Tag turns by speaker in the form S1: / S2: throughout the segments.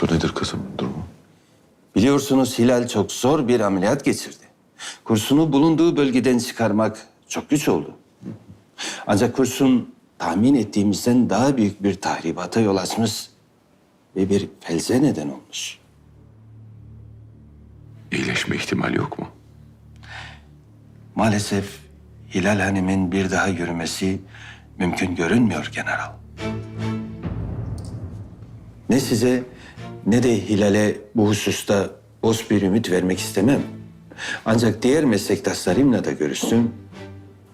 S1: Doktor nedir kızımın durumu?
S2: Biliyorsunuz Hilal çok zor bir ameliyat geçirdi. Kursunu bulunduğu bölgeden çıkarmak çok güç oldu. Ancak kurşun tahmin ettiğimizden daha büyük bir tahribata yol açmış ve bir felze neden olmuş.
S1: İyileşme ihtimali yok mu?
S2: Maalesef Hilal Hanım'ın bir daha yürümesi mümkün görünmüyor general. Ne size ne de Hilal'e bu hususta boş bir ümit vermek istemem. Ancak diğer meslektaşlarımla da görüştüm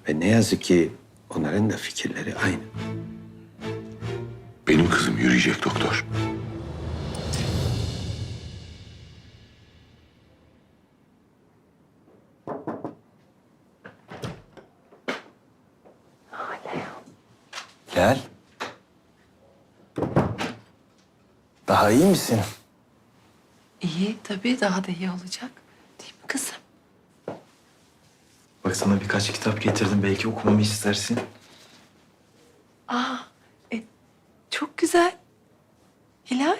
S2: ve ne yazık ki onların da fikirleri aynı.
S1: Benim kızım yürüyecek doktor.
S3: Gel. Daha iyi misin?
S4: İyi tabii daha da iyi olacak. Değil mi kızım?
S3: Bak sana birkaç kitap getirdim. Belki okumamı istersin.
S4: Aa, e, çok güzel. Hilal.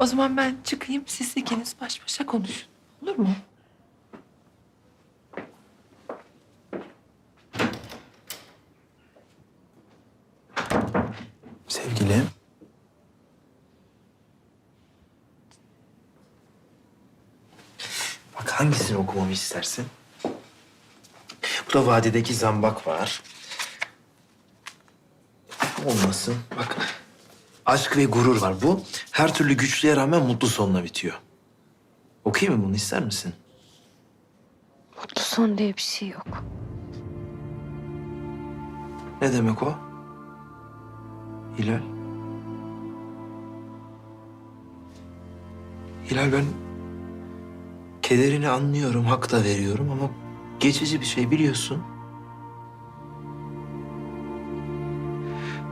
S4: O zaman ben çıkayım, siz ikiniz baş başa konuşun. Olur mu?
S3: Bak hangisini okumamı istersin? Burada vadideki zambak var. Olmasın. Bak aşk ve gurur var. Bu her türlü güçlüğe rağmen mutlu sonla bitiyor. Okuyayım mı bunu ister misin?
S5: Mutlu son diye bir şey yok.
S3: Ne demek o? Hilal. Hilal ben kederini anlıyorum, hak da veriyorum ama geçici bir şey biliyorsun.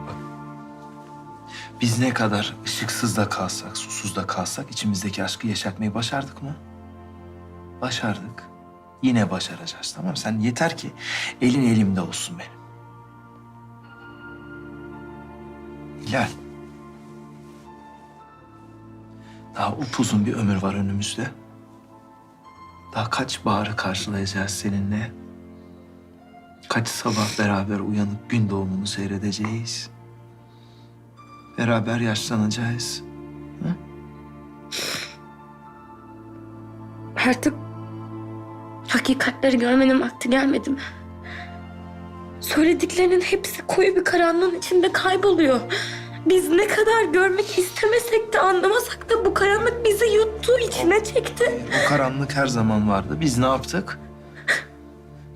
S3: Bak, biz ne kadar ışıksız da kalsak, susuz da kalsak içimizdeki aşkı yaşatmayı başardık mı? Başardık. Yine başaracağız tamam mı? Sen yeter ki elin elimde olsun benim. Hilal. Daha upuzun bir ömür var önümüzde. Daha kaç baharı karşılayacağız seninle. Kaç sabah beraber uyanıp gün doğumunu seyredeceğiz. Beraber yaşlanacağız.
S5: Artık hakikatleri görmenin vakti gelmedi mi? Söylediklerinin hepsi koyu bir karanlığın içinde kayboluyor. Biz ne kadar görmek istemesek de anlamasak da bu karanlık bizi yuttu, içine çekti.
S3: O karanlık her zaman vardı. Biz ne yaptık?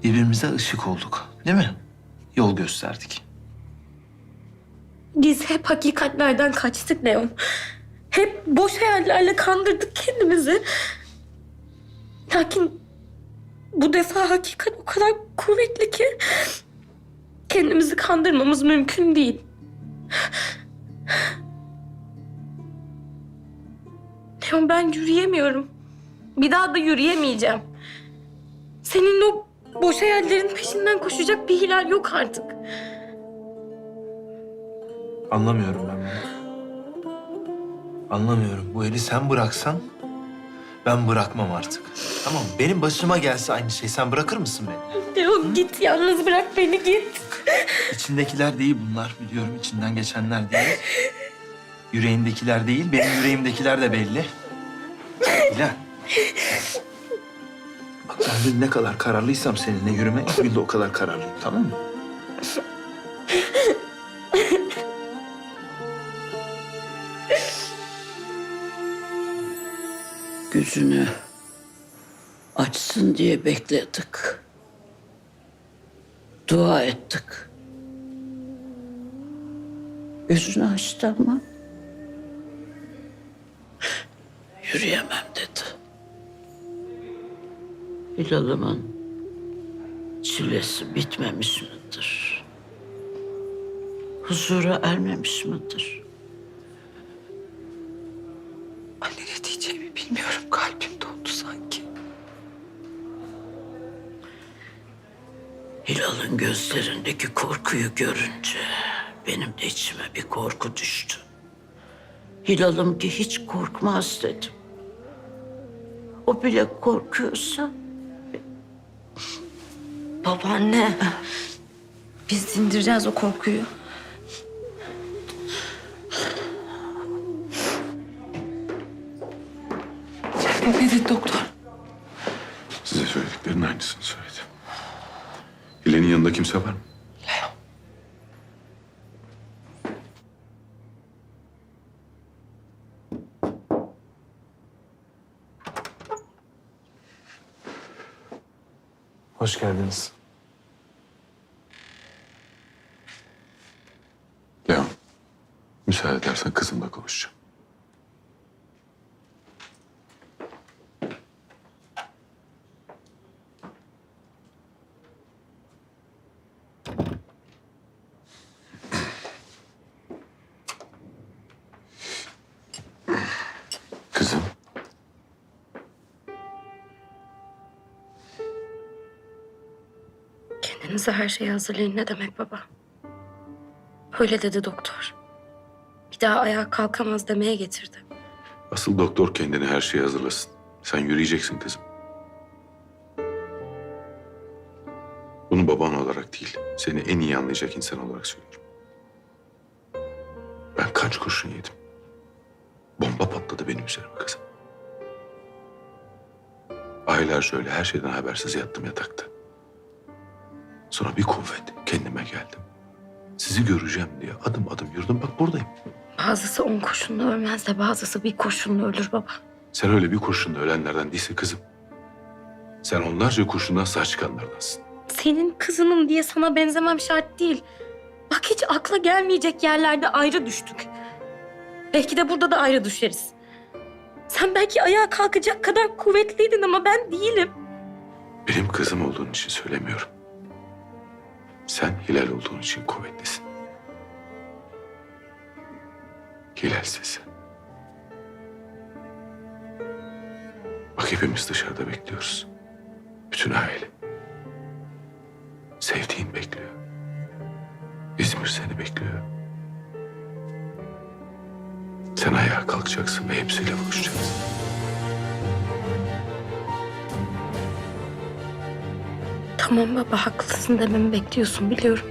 S3: Birbirimize ışık olduk. Değil mi? Yol gösterdik.
S5: Biz hep hakikatlerden kaçtık Leon. Hep boş hayallerle kandırdık kendimizi. Lakin bu defa hakikat o kadar kuvvetli ki kendimizi kandırmamız mümkün değil. Leon ben yürüyemiyorum. Bir daha da yürüyemeyeceğim. Senin o boş hayallerin peşinden koşacak bir hilal yok artık.
S3: Anlamıyorum ben bunu. Anlamıyorum. Bu eli sen bıraksan ben bırakmam artık. Tamam mı? Benim başıma gelse aynı şey. Sen bırakır mısın beni?
S5: Leon git yalnız bırak beni git.
S3: İçindekiler değil bunlar. Biliyorum içinden geçenler değil. Yüreğindekiler değil. Benim yüreğimdekiler de belli. Hilal. Bak ben dün ne kadar kararlıysam seninle yürüme, bugün de o kadar kararlıyım. Tamam mı?
S6: Gözünü açsın diye bekledik. Dua ettik. Gözünü açtı ama yürüyemem dedi. Hilal'ımın çilesi bitmemiş midir? Huzura ermemiş midir?
S4: Anne ne diyeceğimi bilmiyorum. Kalbim dondu sanki.
S6: Hilal'ın gözlerindeki korkuyu görünce benim de içime bir korku düştü. Hilal'ım ki hiç korkmaz dedim. O bile korkuyorsa
S5: Babaanne. Biz sindireceğiz o korkuyu.
S4: Ne dedi doktor?
S1: Size söylediklerinin aynısını söyledi. Hilal'in yanında kimse var mı?
S3: Hoş geldiniz.
S1: Leon, müsaade edersen kızımla konuşacağım.
S5: Kendinize her şeyi hazırlayın ne demek baba? Öyle dedi doktor. Bir daha ayağa kalkamaz demeye getirdi.
S1: asıl doktor kendini her şeye hazırlasın. Sen yürüyeceksin kızım. Bunu baban olarak değil, seni en iyi anlayacak insan olarak söylüyorum. Ben kaç kurşun yedim. Bomba patladı benim üzerime kızım. Aylarca öyle her şeyden habersiz yattım yatakta. Sonra bir kuvvet kendime geldim. Sizi göreceğim diye adım adım yürüdüm. Bak buradayım.
S5: Bazısı on kurşunla ölmez de bazısı bir kurşunla ölür baba.
S1: Sen öyle bir kurşunla ölenlerden değilsin kızım. Sen onlarca kurşundan sağ çıkanlardansın.
S5: Senin kızının diye sana benzemem şart değil. Bak hiç akla gelmeyecek yerlerde ayrı düştük. Belki de burada da ayrı düşeriz. Sen belki ayağa kalkacak kadar kuvvetliydin ama ben değilim.
S1: Benim kızım olduğun için söylemiyorum. Sen Hilal olduğun için kuvvetlisin. Hilal sesi. Bak hepimiz dışarıda bekliyoruz. Bütün aile. Sevdiğin bekliyor. İzmir seni bekliyor. Sen ayağa kalkacaksın ve hepsiyle buluşacaksın.
S5: Tamam baba haklısın dememi bekliyorsun biliyorum.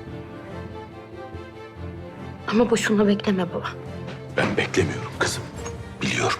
S5: Ama boşuna bekleme baba.
S1: Ben beklemiyorum kızım. Biliyorum.